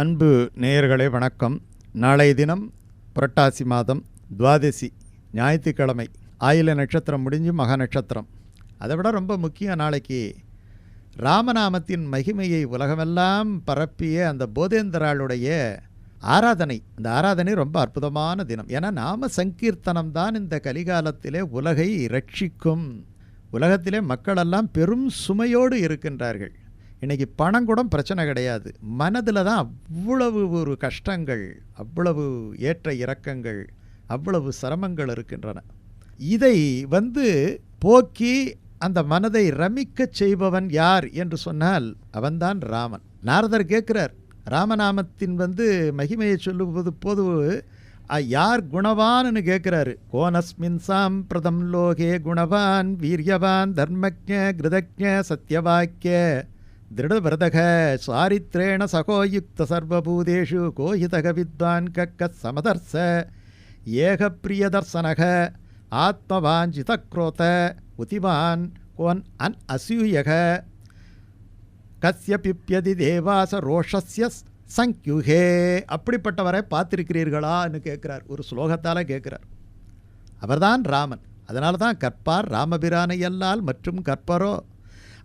அன்பு நேயர்களே வணக்கம். நாளைய தினம் புரட்டாசி மாதம் துவாதசி ஞாயிற்றுக்கிழமை ஆயில நட்சத்திரம் முடிஞ்சு மக நட்சத்திரம். அதை விட ரொம்ப முக்கியம் நாளைக்கு ராமநாமத்தின் மகிமையை உலகமெல்லாம் பரப்பிய அந்த போதேந்திராளுடைய ஆராதனை. இந்த ஆராதனை ரொம்ப அற்புதமான தினம். ஏன்னா நாம சங்கீர்த்தனம் தான் இந்த கலிகாலத்திலே உலகை ரட்சிக்கும். உலகத்திலே மக்களெல்லாம் பெரும் சுமையோடு இருக்கின்றார்கள். இன்றைக்கி பணம் கூட பிரச்சனை கிடையாது. மனதில் தான் அவ்வளவு ஒரு கஷ்டங்கள் அவ்வளவு ஏற்ற இறக்கங்கள் அவ்வளவு சிரமங்கள் இருக்கின்றன. இதை வந்து போக்கி அந்த மனதை ரமிக்கச் செய்பவன் யார் என்று சொன்னால் அவன்தான் ராமன். நாரதர் கேட்குறார் ராமநாமத்தின் வந்து மகிமையை சொல்லுவது போது யார் குணவான்னு கேட்குறாரு. கோனஸ்மின் சாம்பிரதம் லோகே குணவான் வீரியவான் தர்மஜ கிருதஜ சத்யவாக்கிய திருடவிரதக சாரித்ரேண சகோயுக்த சர்வபூதேஷு கோஹிதக வித்வான் கக்க சமதர்ச ஏகப்பிரியதர்சனக ஆத்மவாஞ்சிதக்ரோத உதிவான் கோன் அன் அசூயக. கஸ்ய பிப்யதி தேவாச ரோஷஸ்ய சங்கியுகே. அப்படிப்பட்டவரை பார்த்திருக்கிறீர்களான்னு கேட்குறார். ஒரு ஸ்லோகத்தால் கேட்குறார். அவர்தான் ராமன். அதனால தான் கற்பார் ராமபிரானையல்லால் மற்றும் கற்பரோ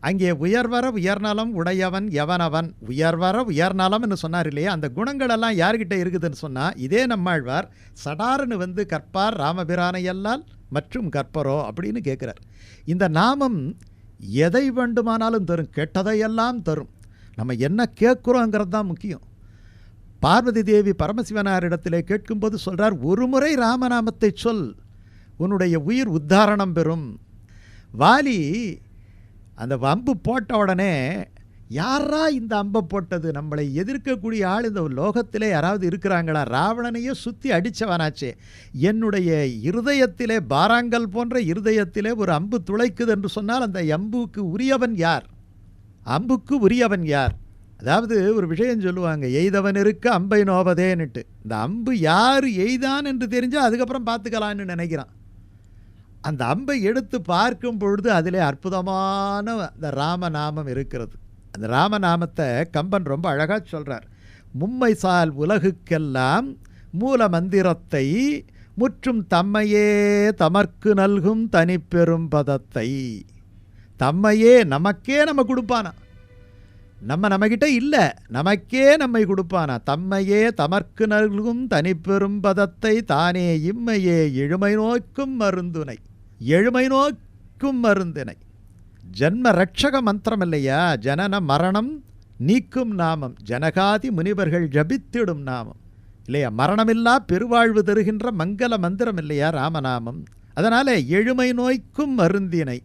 அங்கே உயர்வர உயர்நலம் உடையவன் எவனவன்? உயர்வர உயர்நலம்னு சொன்னார் இல்லையா? அந்த குணங்களெல்லாம் யார்கிட்ட இருக்குதுன்னு சொன்னால் இதே நம்மாழ்வார் சடாரன்னு வந்து கற்பார் ராமபிரானையல்லால் மற்றும் கற்பரோ அப்படின்னு கேட்குறார். இந்த நாமம் எதை வேண்டுமானாலும் தரும் கெட்டதையெல்லாம் தரும். நம்ம என்ன கேட்குறோங்கிறது தான் முக்கியம். பார்வதி தேவி பரமசிவனாரிடத்திலே கேட்கும்போது சொல்கிறார் ஒரு முறை ராமநாமத்தை சொல் உன்னுடைய உயிர் உத்தாரணம் பெறும். வாலி அந்த அம்பு போட்ட உடனே யாரா இந்த அம்பை போட்டது? நம்மளை எதிர்க்கக்கூடிய ஆள் இந்த லோகத்திலே யாராவது இருக்கிறாங்களா? ராவணனையே சுற்றி அடித்தவனாச்சே என்னுடைய இருதயத்திலே பாராங்கல் போன்ற இருதயத்திலே ஒரு அம்பு துளைக்குது என்று சொன்னால் அந்த அம்புக்கு உரியவன் யார்? அம்புக்கு உரியவன் யார்? அதாவது ஒரு விஷயம் சொல்லுவாங்க எய்தவன் இருக்க அம்பை நோவதேன்னுட்டு. இந்த அம்பு யார் எய்தான் என்று தெரிஞ்சால் அதுக்கப்புறம் பார்த்துக்கலான்னு நினைக்கிறான். அந்த அம்பை எடுத்து பார்க்கும் பொழுது அதிலே அற்புதமான அந்த ராமநாமம் இருக்கிறது. அந்த ராமநாமத்தை கம்பன் ரொம்ப அழகாக சொல்கிறார் மும்மை சால் உலகுக்கெல்லாம் மூல மந்திரத்தை முற்றும் தம்மையே தமர்க்கு நல்கும் தனிப்பெரும் பதத்தை. தம்மையே நமக்கே நம்ம கொடுப்பானா? நம்ம நம்மகிட்ட இல்லை. நமக்கே நம்மை கொடுப்பானா? தம்மையே தமர்க்கு நல்கும் தனிப்பெரும் பதத்தை தானே இம்மையே எழுமை நோக்கும் மருந்துனை. எழுமை நோக்கும் மருந்தினை. ஜன்ம ரட்சக மந்திரம் இல்லையா ஜனன மரணம் நீக்கும் நாமம். ஜனகாதி முனிவர்கள் ஜபித்திடும் நாமம். இல்லையா? மரணமில்லா பெருவாழ்வு தருகின்ற மங்கள மந்திரம் இல்லையா ராமநாமம்? அதனால் எழுமை நோய்க்கும் மருந்தினை.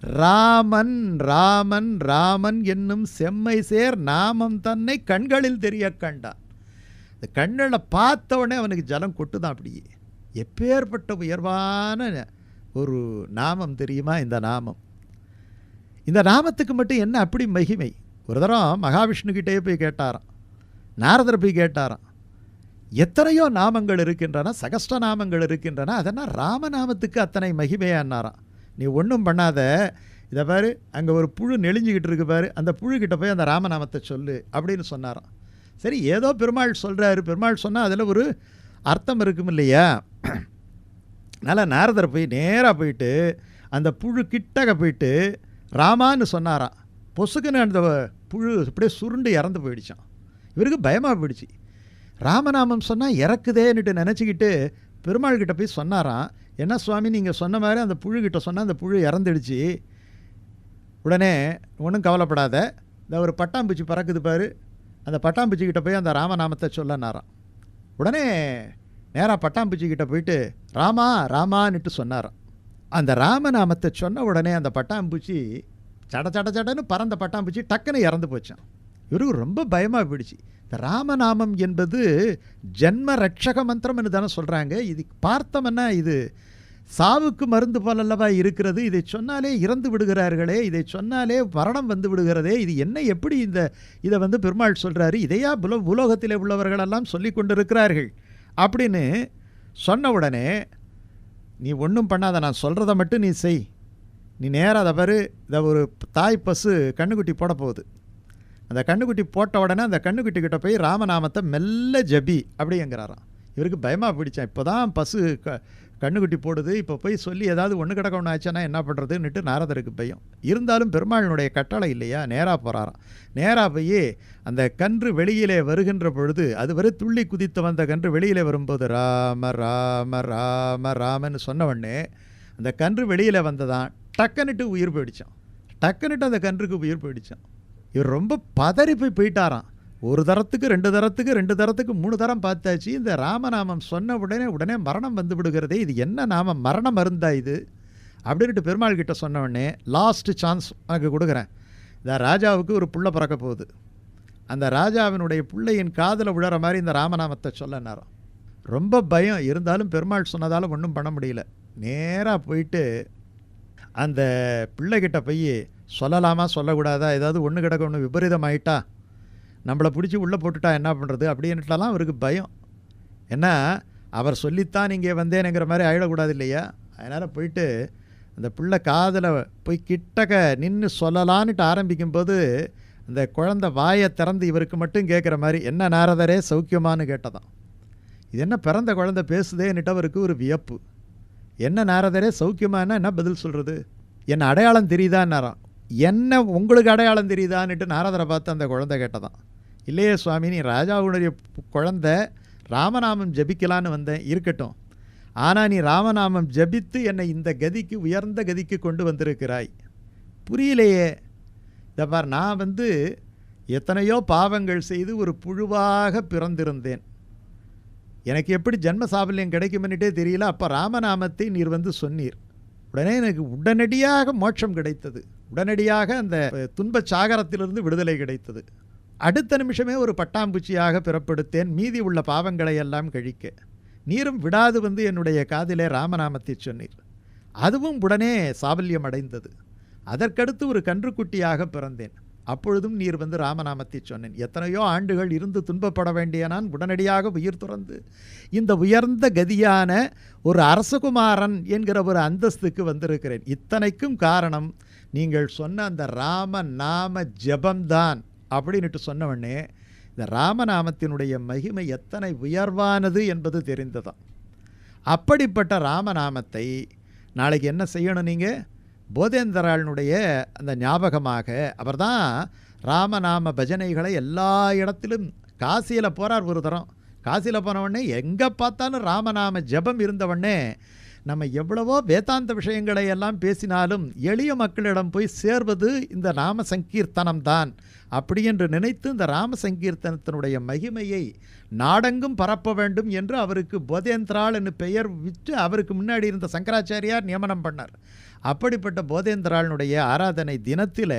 ராமன் ராமன் ராமன் என்னும் செம்மை சேர் நாமம் தன்னை கண்களில் தெரிய கண்டான். இந்த கண்ணில் பார்த்த உடனே அவனுக்கு ஜலம் கொட்டுதான் அப்படியே. எப்பேற்பட்ட உயர்வான ஒரு நாமம் தெரியுமா? இந்த நாமம். இந்த நாமத்துக்கு மட்டும் என்ன அப்படி மகிமை? ஒரு தரம் மகாவிஷ்ணுக்கிட்டே போய் கேட்டாராம். நாரதர் போய் கேட்டாராம். எத்தனையோ நாமங்கள் இருக்கின்றன சகஸ்ட நாமங்கள் இருக்கின்றன அதனால் ராமநாமத்துக்கு அத்தனை மகிமையானாராம். நீ ஒன்றும் பண்ணாத. இதை பாரு அங்கே ஒரு புழு நெளிஞ்சிக்கிட்டு இருக்கு பாரு அந்த புழுக்கிட்ட போய் அந்த ராமநாமத்தை சொல்லு அப்படின்னு சொன்னாராம். சரி ஏதோ பெருமாள் சொல்கிறாரு பெருமாள் சொன்னால் அதில் ஒரு அர்த்தம் இருக்கும் இல்லையா? அதனால் நாரதர் போய் நேராக போயிட்டு அந்த புழு கிட்டக போயிட்டு ராமான்னு சொன்னாராம். பொசுக்குன்னு அந்த புழு அப்படியே சுருண்டு இறந்து போயிடுச்சான் இவருக்கு பயமாக போயிடுச்சு. ராமநாமம் சொன்னால் இறக்குதேன்னுட்டு நினச்சிக்கிட்டு பெருமாள் கிட்ட போய் சொன்னாராம். என்ன சுவாமி நீங்கள் சொன்ன மாதிரி அந்த புழுக்கிட்ட சொன்னால் அந்த புழு இறந்துடுச்சு. உடனே ஒன்றும் கவலைப்படாத. இந்த ஒரு பட்டாம்பூச்சி பறக்குது பாரு. அந்த பட்டாம்பூச்சிக்கிட்ட போய் அந்த ராமநாமத்தை சொல்லனாராம் உடனே நேராக பட்டாம்பூச்சிக்கிட்ட போயிட்டு ராமா ராமான்னுட்டு சொன்னாராம். அந்த ராமநாமத்தை சொன்ன உடனே அந்த பட்டாம்பூச்சி சட சட சடன்னு பறந்த பட்டாம்பூச்சி டக்குன்னு இறந்து போச்சான் இவருக்கு ரொம்ப பயமாக போயிடுச்சு. இந்த ராமநாமம் என்பது ஜென்ம ரட்சக மந்திரம்னு தானே சொல்கிறாங்க இது பார்த்தோம்னா இது சாவுக்கு மருந்து போலல்லவா இருக்கிறது. இதை சொன்னாலே இறந்து விடுகிறார்களே. இதை சொன்னாலே மரணம் வந்து விடுகிறதே. இது என்ன எப்படி இந்த இதை வந்து பெருமாள் சொல்கிறாரு இதையா புல உலோகத்தில் உள்ளவர்களெல்லாம் சொல்லி கொண்டிருக்கிறார்கள். அப்படின்னு சொன்ன உடனே நீ ஒன்றும் பண்ணாத நான் சொல்கிறத மட்டும் நீ செய். நீ நேராக அதை பாரு இதை ஒரு தாய் பசு கண்ணுக்குட்டி போட போகுது. அந்த கண்ணுக்குட்டி போட்ட உடனே அந்த கண்ணுக்குட்டி போய் ராமநாமத்தை மெல்ல ஜபி அப்படிங்கிறாராம். இவருக்கு பயமாக பிடிச்சான் இப்போ தான் பஸ்ஸு க கண்ணுக்குட்டி போடுது. இப்போ போய் சொல்லி ஏதாவது ஒன்று கிடக்க ஒன்று ஆச்சுன்னா என்ன பண்ணுறதுன்னுட்டு நாரதருக்கு பயம். இருந்தாலும் பெருமாளினுடைய கட்டளை இல்லையா? நேராக போகிறாராம் நேராக போய் அந்த கன்று வெளியிலே வருகின்ற பொழுது அதுவரை துள்ளி குதித்து வந்த கன்று வெளியிலே வரும்போது ராம ராம ராம ராமன்னு சொன்னவொடனே அந்த கன்று வெளியில் வந்ததான். டக்குன்னுட்டு உயிர் போயிடுச்சான் டக்குன்னுட்டு அந்த கன்றுக்கு உயிர் போயிடுச்சான் இவர் ரொம்ப பதறி போய் போயிட்டாராம். ஒரு தரத்துக்கு ரெண்டு தரத்துக்கு ரெண்டு தரத்துக்கு மூணு தரம் பார்த்தாச்சு. இந்த ராமநாமம் சொன்ன உடனே உடனே மரணம் வந்து விடுகிறதே இது என்ன நாம மரண மருந்தா இது? அப்படின்ட்டு பெருமாள் கிட்ட சொன்ன உடனே லாஸ்ட் சான்ஸ் உனக்கு கொடுக்குறேன். இந்த ராஜாவுக்கு ஒரு புள்ள பிறக்க போகுது. அந்த ராஜாவினுடைய பிள்ளையின் காதில் விழற மாதிரி இந்த ராமநாமத்தை சொல்ல நேரம். ரொம்ப பயம். இருந்தாலும் பெருமாள் சொன்னதால் ஒன்றும் பண்ண முடியல. நேராக போயிட்டு அந்த பிள்ளைகிட்ட போய் சொல்லலாமா? சொல்லக்கூடாதா? ஏதாவது ஒன்று கிடக்க ஒன்று விபரீதமாயிட்டா? நம்மளை பிடிச்சி உள்ளே போட்டுட்டா என்ன பண்ணுறது அப்படின்ட்டுலாம் அவருக்கு பயம். ஏன்னா அவர் சொல்லித்தான் இங்கே வந்தேனுங்கிற மாதிரி ஆகிடக்கூடாது இல்லையா? அதனால் போயிட்டு அந்த பிள்ளை காதில் போய் கிட்டக்க நின்று சொல்லலான்னுட்டு ஆரம்பிக்கும்போது அந்த குழந்தை வாயை திறந்து இவருக்கு மட்டும் கேட்குற மாதிரி என்ன நாரதரே சௌக்கியமான்னு கேட்டதான். இது என்ன பிறந்த குழந்தை பேசுதேன்னுட்டு அவருக்கு ஒரு வியப்பு. என்ன நாரதரே சௌக்கியமானா என்ன பதில் சொல்கிறது? என்ன அடையாளம் தெரியுதான்னாராம். என்ன உங்களுக்கு அடையாளம் தெரியுதான்னுட்டு நாரதரை பார்த்து அந்த குழந்தை கேட்டதான். இல்லையே சுவாமி நீ ராஜாவுடைய குழந்த குழந்தை ராமநாமம் ஜபிக்கலான்னு வந்தேன் இருக்கட்டும். ஆனால் நீ ராமநாமம் ஜபித்து என்னை இந்த கதிக்கு உயர்ந்த கதிக்கு கொண்டு வந்திருக்கிறாய். புரியலையே. இந்த பார் நான் வந்து எத்தனையோ பாவங்கள் செய்து ஒரு புழுவாக பிறந்திருந்தேன். எனக்கு எப்படி ஜென்ம சாபல்யம் கிடைக்கும்னுட்டே தெரியல அப்போ ராமநாமத்தை நீர் வந்து சொன்னீர். உடனே எனக்கு உடனடியாக மோட்சம் கிடைத்தது. உடனடியாக அந்த துன்பச் சாகரத்திலிருந்து விடுதலை கிடைத்தது. அடுத்த நிமிஷமே ஒரு பட்டாம்பூச்சியாக பிறப்படுத்தேன். மீதி உள்ள பாவங்களை எல்லாம் கழிக்க. நீரும் விடாது வந்து என்னுடைய காதிலே ராமநாமத்தை சொன்னீர். அதுவும் உடனே சாபல்யம் அடைந்தது. அதற்கடுத்து ஒரு கன்றுக்குட்டியாக பிறந்தேன். அப்பொழுதும் நீர் வந்து ராமநாமத்தை சொன்னேன். எத்தனையோ ஆண்டுகள் இருந்து துன்பப்பட வேண்டிய நான் உடனடியாக உயிர் துறந்து இந்த உயர்ந்த கதியான ஒரு அரசகுமாரன் என்கிற ஒரு அந்தஸ்துக்கு வந்திருக்கிறேன். இத்தனைக்கும் காரணம் நீங்கள் சொன்ன அந்த ராம நாம ஜபம்தான். அப்படின்னுட்டு சொன்னவொடனே இந்த ராமநாமத்தினுடைய மகிமை எத்தனை உயர்வானது என்பது தெரிந்ததான் அப்படிப்பட்ட ராமநாமத்தை நாளைக்கு என்ன செய்யணும் நீங்கள் போதேந்தராளனுடைய அந்த ஞாபகமாக அவர் தான் ராமநாம பஜனைகளை எல்லா இடத்திலும் காசியில் போகிறார் ஒரு தரம். காசியில் போனவொடனே எங்கே பார்த்தாலும் ராமநாம ஜெபம் இருந்தவொடனே நம்ம எவ்வளவோ வேதாந்த விஷயங்களை எல்லாம் பேசினாலும் எளிய மக்களிடம் போய் சேர்வது இந்த ராம சங்கீர்த்தனம் தான். அப்படி என்று நினைத்து இந்த ராம சங்கீர்த்தனத்தினுடைய மகிமையை நாடெங்கும் பரப்ப வேண்டும் என்று அவருக்கு போதேந்திராள் என்று பெயர் விற்று அவருக்கு முன்னாடி இருந்த சங்கராச்சாரியார் நியமனம் பண்ணார். அப்படிப்பட்ட போதேந்திராளனுடைய ஆராதனை தினத்தில்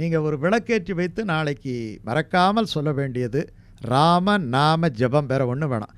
நீங்கள் ஒரு விளக்கேற்றி வைத்து நாளைக்கு மறக்காமல் சொல்ல வேண்டியது ராம நாம ஜெபம் வேற ஒன்று வேணாம்.